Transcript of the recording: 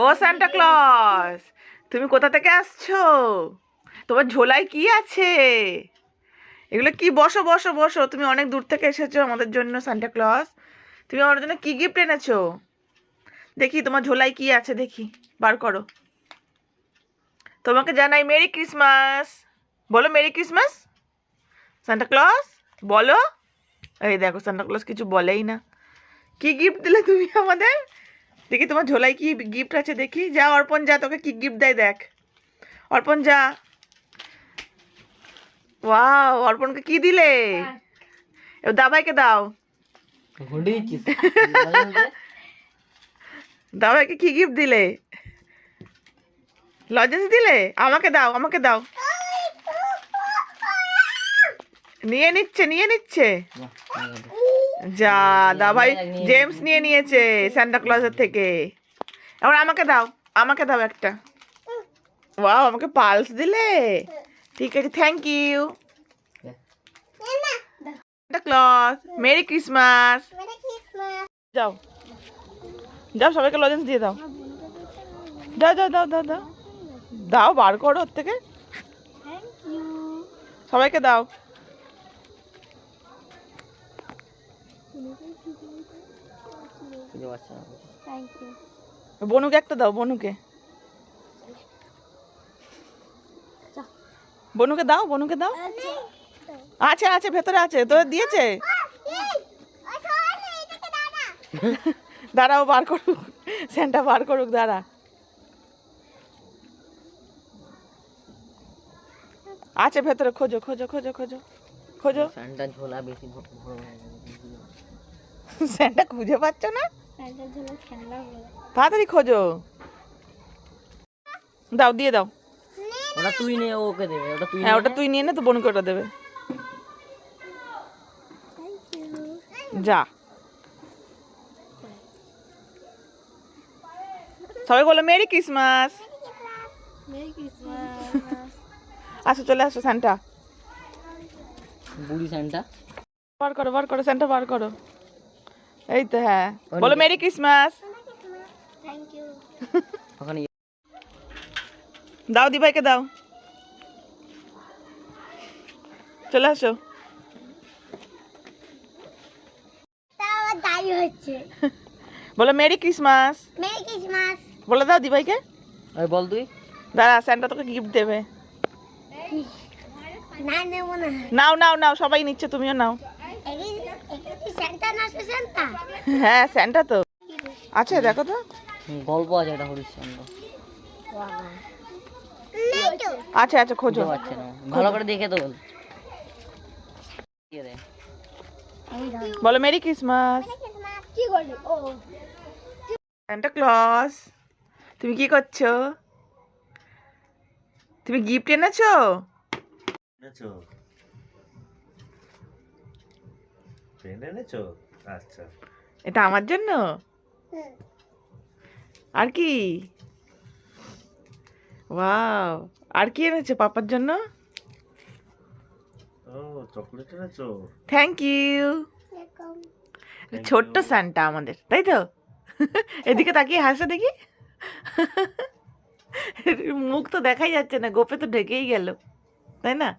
ও Santa clause তুমি কোথা থেকে আসছো? তোমার ঝোলায় কি আছে? এগুলো কি? বসো বসো বসো। তুমি অনেক দূর থেকে এসেছ আমাদের জন্য সান্টা ক্লস তুমি আমার জন্য কি গিফট এনেছো? দেখি তোমার ঝোলায় কি আছে, দেখি। বার করো। তোমাকে জানাই মেরি ক্রিসমাস বলো মেরি ক্রিসমাস সান্টা ক্লস বলো। এই দেখো সান্টা ক্লস কিছু বলেই না। কি গিফট দিলে তুমি আমাদের? দেখি তোমার ঝোলাই কি গিফট আছে দেখি। যা অর্পণ যা তোকে কি গিফট দেয় দেখ। অর্পণ যা। ওয়াও অর্পণকে কি দিলে? দাবাইকে দাও। দাবাইকে কি গিফট দিলে? লজেন্স দিলে? আমাকে দাও আমাকে দাও। নিয়ে নিচ্ছে নিয়ে নিচ্ছে। যা দাবাই জেমস নিয়ে নিয়েছে স্যান্টা ক্লজের থেকে। এবার আমাকে দাও আমাকে দাও একটা। ওয়াও আমাকে পালস দিলে। ঠিক আছে thank you Santa Claus merry Christmas যাও। যাও সবাইকে লজেন্স দিয়ে দাও। দাও দাও দাও দাও দাও দাও বার করো ওর থেকে। সবাইকে দাও। বনুকে একটা দাও, বনুকে। বনুকে দাও বনুকে দাও। আছে আছে, ভেতরে আছে, তো দিয়েছে। দাঁড়াও, বার করুক স্যান্টা বার করুক, দাঁড়া। আছে ভেতরে, খোঁজো খোঁজো খোঁজো খোঁজো। খোঁজো। ফ্যানটা ঝোলা বেশি। স্যান্টা খুঁজে পাচ্ছ না? তাড়াতাড়ি খোঁজো। দাও দিয়ে দাও। ওটা তুই নে ওকে দেবে। ওটা তুই হ্যাঁ ওটা তুই নিয়ে নে তো বোনকে ওটা দেবে। যা। সবাই বলো মেরি ক্রিসমাস। আসো চলে আসো স্যান্টা। বুড়ি ফ্যানটা বার করো বার করো স্যান্টা বার করো। এই তো হ্যাঁ। বলো মেরি ক্রিসমাস। ওখানে দাও দিভাইকে দাও। চলে আসো। বলো মেরি ক্রিসমাস। Merry Christmas. বলে দাও দিভাইকে। ওই বল তুই। দাঁড়া স্যান্টা তোকে গিফট দেবে। নাও নাও নাও সবাই নিচ্ছে তুমিও নাও। হ্যাঁ স্যান্টা তো। আছে দেখো তো। গল্প আছে একটা হরিশ্চন্দ্র আছে আছে খোঁজো। ভালো করে দেখে তো বল। Merry Christmas. কি স্যান্টা ক্লস তুমি কি করছ? তুমি গিফট এনেছো? এনেছো? পেন এনেছো? আচ্ছা। এটা আমার জন্য? আর কি? ওয়াও। আর কি এনেছো পাপার জন্য? ও চকলেট এনেছো? থ্যাংক ইউ ছোট্ট স্যান্টা আমাদের তাই তো? এদিকে তাকিয়ে হাসে দেখি। মুখ তো দেখাই যাচ্ছে না গোপে তো ঢেকেই গেল। তাই না?